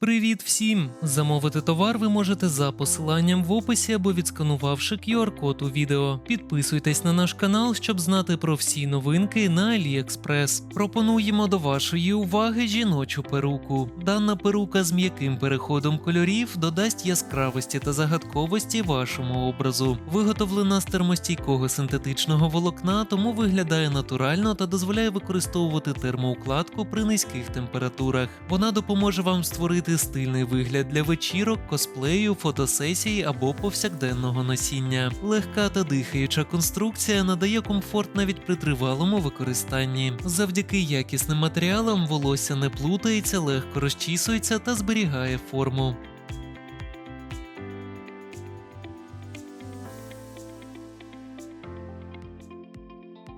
Привіт всім! Замовити товар ви можете за посиланням в описі або відсканувавши QR-код у відео. Підписуйтесь на наш канал, щоб знати про всі новинки на AliExpress. Пропонуємо до вашої уваги жіночу перуку. Дана перука з м'яким переходом кольорів додасть яскравості та загадковості вашому образу. Виготовлена з термостійкого синтетичного волокна, тому виглядає натурально та дозволяє використовувати термоукладку при низьких температурах. Вона допоможе вам створити стильний вигляд для вечірок, косплею, фотосесії або повсякденного носіння. Легка та дихаюча конструкція надає комфорт навіть при тривалому використанні. Завдяки якісним матеріалам волосся не плутається, легко розчісується та зберігає форму.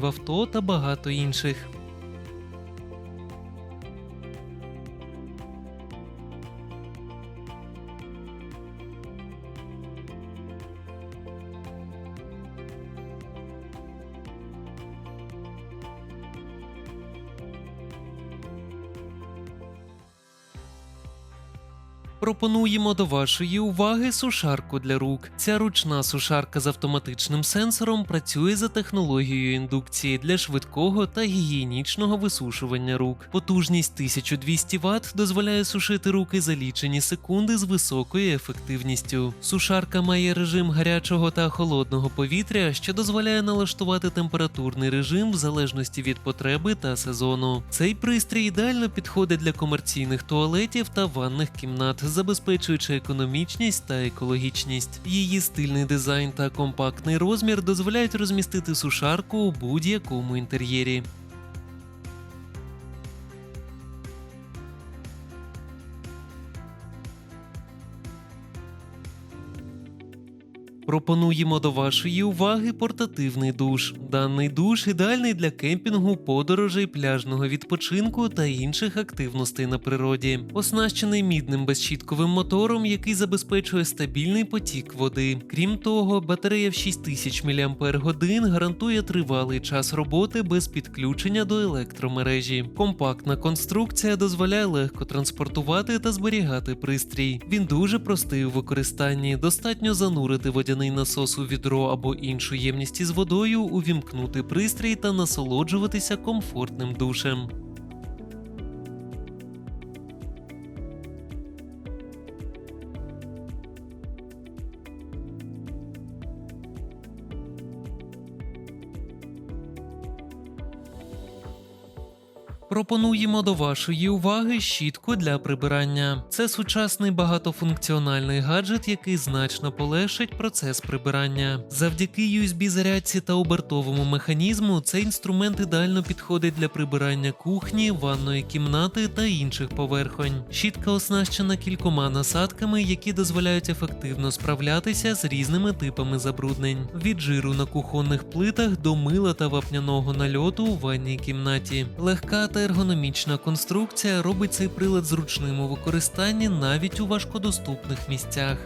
в авто та багато інших. Пропонуємо до вашої уваги сушарку для рук. Ця ручна сушарка з автоматичним сенсором працює за технологією індукції для швидкого та гігієнічного висушування рук. Потужність 1200 Вт дозволяє сушити руки за лічені секунди з високою ефективністю. Сушарка має режим гарячого та холодного повітря, що дозволяє налаштувати температурний режим в залежності від потреби та сезону. Цей пристрій ідеально підходить для комерційних туалетів та ванних кімнат забезпечуючи економічність та екологічність. Її стильний дизайн та компактний розмір дозволяють розмістити сушарку у будь-якому інтер'єрі. Пропонуємо до вашої уваги портативний душ. Даний душ ідеальний для кемпінгу, подорожей, пляжного відпочинку та інших активностей на природі. Оснащений мідним безщітковим мотором, який забезпечує стабільний потік води. Крім того, батарея в 6000 мАч гарантує тривалий час роботи без підключення до електромережі. Компактна конструкція дозволяє легко транспортувати та зберігати пристрій. Він дуже простий у використанні. Достатньо занурити водяний насос у відро або іншу ємність із водою, увімкнути пристрій та насолоджуватися комфортним душем. Пропонуємо до вашої уваги щітку для прибирання. Це сучасний багатофункціональний гаджет, який значно полегшить процес прибирання. Завдяки USB-зарядці та обертовому механізму цей інструмент ідеально підходить для прибирання кухні, ванної кімнати та інших поверхонь. Щітка оснащена кількома насадками, які дозволяють ефективно справлятися з різними типами забруднень: від жиру на кухонних плитах до мила та вапняного нальоту у ванній кімнаті. Легка та ергономічна конструкція робить цей прилад зручним у використанні навіть у важкодоступних місцях.